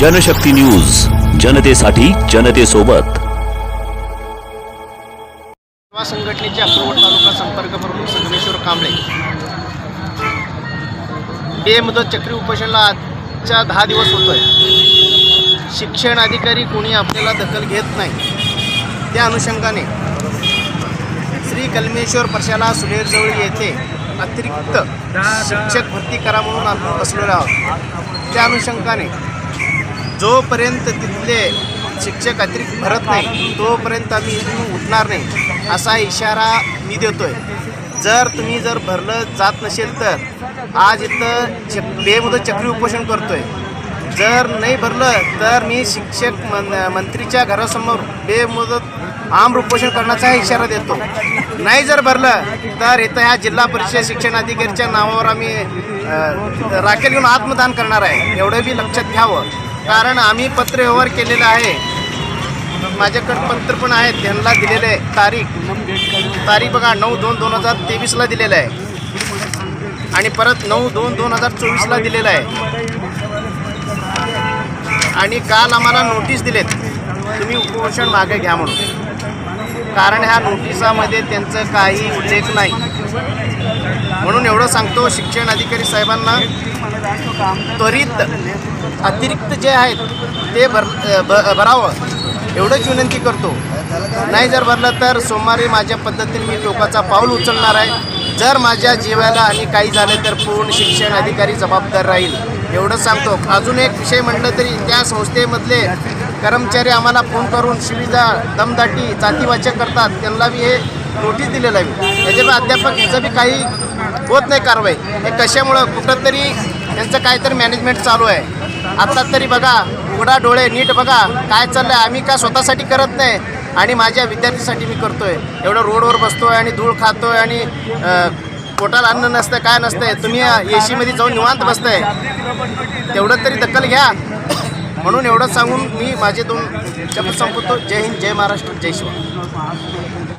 Janshakti news जनतेसाठी जनतेसोबत. युवा संघटनेचे अक्रोड तालुका संपर्क प्रमुख संगमेश्वर कांबळे. बेमुदत चक्री उपोषणाला आजच्या दहा दिवस होतोय. शिक्षण अधिकारी कोणी आपल्याला दखल घेत नाही. त्या अनुषंगाने श्री कलमेश्वर प्रशाला सुनेरजवळ येथे अतिरिक्त शिक्षक भरती करा म्हणून आपण बसलेलो आहोत. त्या अनुषंगाने जोपर्यंत तिथले शिक्षक अतिरिक्त भरत नाही तोपर्यंत आम्ही इथून उठणार नाही असा इशारा मी देतोय. जर तुम्ही जर भरलं जात नसेल तर आज इथं च बेमुदत चक्री उपोषण करतोय. जर नाही भरलं तर मी शिक्षक मन मंत्रीच्या घरासमोर बेमुदत आम उपोषण करण्याचा इशारा देतो. नाही जर भरलं तर इथं ह्या जिल्हा परिषद शिक्षण अधिकारीच्या नावावर आम्ही राखेल घेऊन आत्मदान करणार आहे. एवढं बी लक्षात घ्यावं. कारण आम्ही पत्रव्यवहार केलेला आहे. माझ्याकडे पत्र पण आहेत त्यांना दिलेले आहे. तारीख. तारीख बघा नऊ दोन दोन हजार तेवीसला दिलेलं आहे. आणि परत नऊ दोन दोन हजार चोवीसला दिलेलं आहे. आणि काल आम्हाला नोटीस दिलेत. तुम्ही उपोषण मागे घ्या म्हणून. कारण ह्या नोटिसामध्ये त्यांचं काही उल्लेख नाही. म्हणून एवढं सांगतो शिक्षण अधिकारी साहेबांना त्वरित अतिरिक्त जे आहेत ते भर ब- भरावं. एवढंच विनंती करतो. नाही जर भरलं तर सोमवारी माझ्या पद्धतीने मी टोकाचा पाऊल उचलणार आहे. जर माझ्या जीवाला आणि काही झाले तर पूर्ण शिक्षण अधिकारी जबाबदार राहील. एवढंच सांगतो. अजून एक विषय म्हटलं तरी त्या संस्थेमधले कर्मचारी आम्हाला फोन करून सुविधा दमदाटी जातीवाचक करतात. त्यांना मी हे नोटीस दिलेलं आहे. त्याच्यामुळे अध्यापक बी काही होत नाही कारवाई. हे कशामुळं कुठंतरी त्यांचं काहीतरी मॅनेजमेंट चालू आहे. आत्ता तरी बघा उघडा डोळे नीट बघा काय चाललं आहे आम्ही का स्वतःसाठी करत नाही? आणि माझ्या विद्यार्थीसाठी मी करतोय. एवढं रोडवर बसतोय आणि धूळ खातोय आणि पोटाला अन्न नसतं काय नसतंय तुम्ही ए सीमध्ये जाऊन निवांत बसताय. तेवढं तरी दखल घ्या. म्हणून एवढं सांगून मी माझे दोन शब्द संपवतो. जय हिंद जय महाराष्ट्र जय शिवा